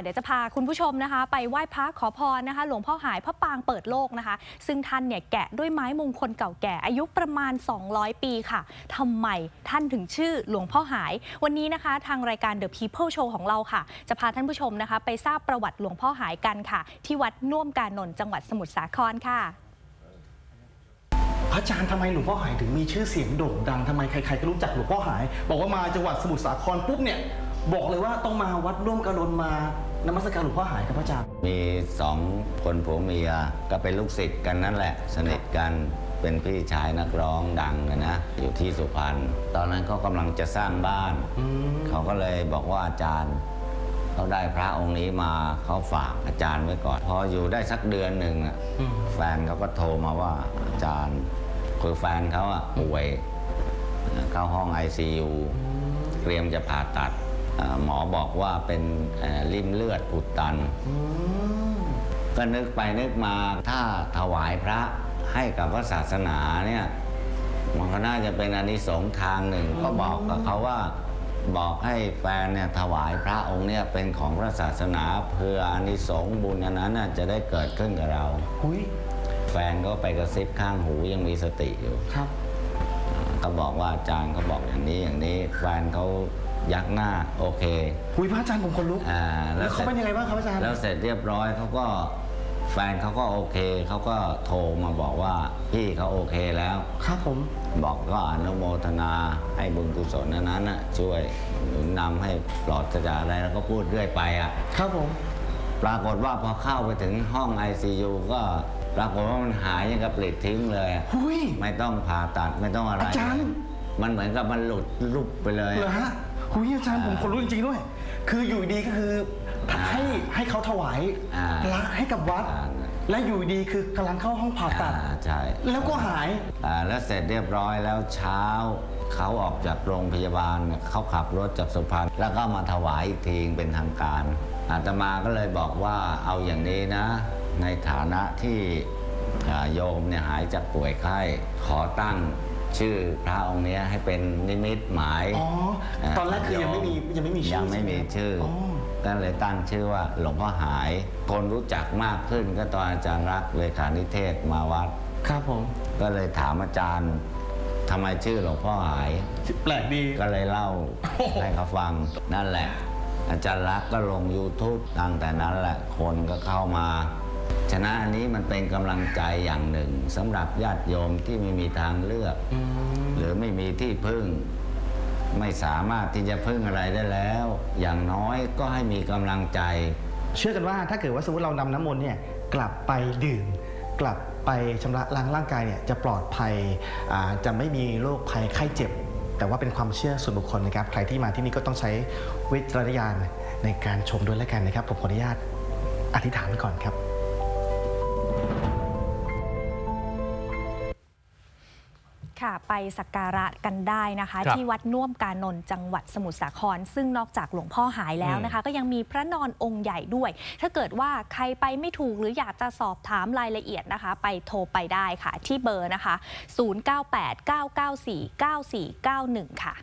เดี๋ยวจะพาคุณผู้ชมนะคะ ไปไหว้พระขอพรนะคะ หลวงพ่อหายพระปางเปิดโลกนะคะ ซึ่งท่านเนี่ยแกะด้วยไม้มงคลเก่าแก่อายุประมาณ 200 ปีค่ะทำไมท่านถึงชื่อหลวงพ่อหาย วันนี้นะคะ ทางรายการ The People Show ของเราค่ะ จะพาท่านผู้ชมนะคะ ไปทราบประวัติหลวงพ่อหายกันค่ะ ที่วัดน่วมกานนท์จังหวัดสมุทรสาครค่ะ พระอาจารย์ทำไมหลวงพ่อหายถึงมีชื่อเสียงโด่งดังทำไมใครๆก็รู้จักหลวงพ่อหาย บอกว่ามาจังหวัดสมุทรสาครปุ๊บเนี่ย บอกเลยว่าต้องมาวัดร่วมกระดนมา นมัสการหลวงพ่อหายครับพระอาจารย์ มีสองคนผัวเมียก็เป็นลูกศิษย์กันนั่นแหละ สนิทกันเป็นพี่ชายนักร้องดังนะนะ อยู่ที่สุพรรณตอนนั้นเขากำลังจะสร้างบ้าน อืม เขาก็เลยบอกว่าอาจารย์เขาได้พระองค์นี้มาเขาฝากอาจารย์ไว้ก่อน พออยู่ได้สักเดือนหนึ่งอะอืม แฟนเขาก็โทรมาว่าอาจารย์คือแฟนเขาอะป่วย เข้าห้อง ICU เตรียมจะผ่าตัดอ่า หมอบอกว่าเป็นเอ่อริ่มเลือดอุดตันอืมก็นึกไปนึกมาถ้าถวายพระให้กับพระศาสนาเนี่ยมันก็น่าจะเป็นอานิสงส์ทางหนึ่ง ก็บอกกับเขาว่าบอกให้แฟนเนี่ยถวายพระองค์เนี่ยเป็นของพระศาสนาเพื่ออานิสงส์บุญอันนั้นน่ะจะได้เกิดขึ้นกับเราหุยแฟนก็ไปกระซิบข้างหูยังมีสติอยู่ครับก็บอกว่าอาจารย์เขาบอกอย่างนี้อย่างนี้แฟนเขา ยักหน้าโอเคหุยพระอาจารย์ผมคนลุกอ่าแล้วเขาเป็นยังไงบ้างครับอาจารย์แล้วเสร็จเรียบร้อยเขาก็แฟนเขาก็โอเคเขาก็โทรมาบอกว่าพี่เขาโอเคแล้ว ครับผมบอกก็อนุโมทนาให้บุญกุศลนั้นนั้นน่ะช่วยหนุนนำให้ปลอดจากอะไรแล้วก็พูดเรื่อยไปอะ ครับผม ปรากฏว่าพอเข้าไปถึงห้อง ICU ก็ปรากฏว่ามันหายอย่างกับปลิดทิ้งเลยอะหุยไม่ต้องผ่าตัดไม่ต้องอะไรอาจารย์มันเหมือนกับมันหลุดลุบไปเลยเหรอฮะ หุยอาจารย์ผมคนลุกจริงๆด้วย คืออยู่ดีก็คือให้ให้เขาถวายอ่าพระให้กับวัดอ่าและอยู่ดีคือกำลังเข้าห้องผ่าตัดอ่าใช่แล้วก็หายอ่าแล้วเสร็จเรียบร้อยแล้วเช้าเขาออกจากโรงพยาบาลเนี่ยเขาขับรถจากสุพรรณแล้วก็มาถวายอีกทีเป็นทางการ อาตมาก็เลยบอกว่าเอาอย่างนี้นะ ในฐานะที่อ่าโยมเนี่ยหายจากป่วยไข้ขอตั้งชื่อพระองค์เนี้ยให้เป็นนิมิตหมายอ๋ ยังไม่มียังไม่มีชื่อยังไม่มีชื่อออก็เลยตั้งชื่อว่าหลวงพ่อหาย คนรู้จักมากขึ้นก็ตอนอาจารย์รักษณ์เลขานิเทศมาวัด ครับผม ก็เลยถามอาจารย์ทำไมชื่อหลวงพ่อหาย แปลกดี ก็เลยเล่าโอ้โหให้เขาฟังนั่นแหละ อาจารย์รักษณ์ก็ลง YouTube ตั้งแต่นั้นแหละคนก็เข้ามาฉะนั้นอันนี้มันเป็นกำลังใจอย่างหนึ่งสำหรับญาติโยมที่ไม่มีทางเลือกอืมหรือไม่มีที่พึ่ง ไม่สามารถที่จะพึ่งอะไรได้แล้ว อย่างน้อยก็ให้มีกำลังใจ เชื่อกันว่าถ้าเกิดว่าสมมติเรานำน้ำมนต์เนี่ยกลับไปดื่ม กลับไปชำระล้างร่างกายเนี่ยจะปลอดภัยจะไม่มีโรคภัยไข้เจ็บ แต่ว่าเป็นความเชื่อส่วนบุคคลนะครับ ใครที่มาที่นี่ก็ต้องใช้วิจารณญาณในการชมด้วยแล้วกันนะครับ ผมขออนุญาตอธิษฐานไว้ก่อนครับ ค่ะ ไปสักการะกันได้นะคะ ครับที่วัดน่วมกานนท์จังหวัดสมุทรสาคร ซึ่งนอกจากหลวงพ่อหายแล้วนะคะ ก็ยังมีพระนอนองค์ใหญ่ด้วย ถ้าเกิดว่าใครไปไม่ถูกหรืออยากจะสอบถามรายละเอียดนะคะ ไปโทรไปได้ค่ะ ที่เบอร์นะคะ 0989949491 ค่ะ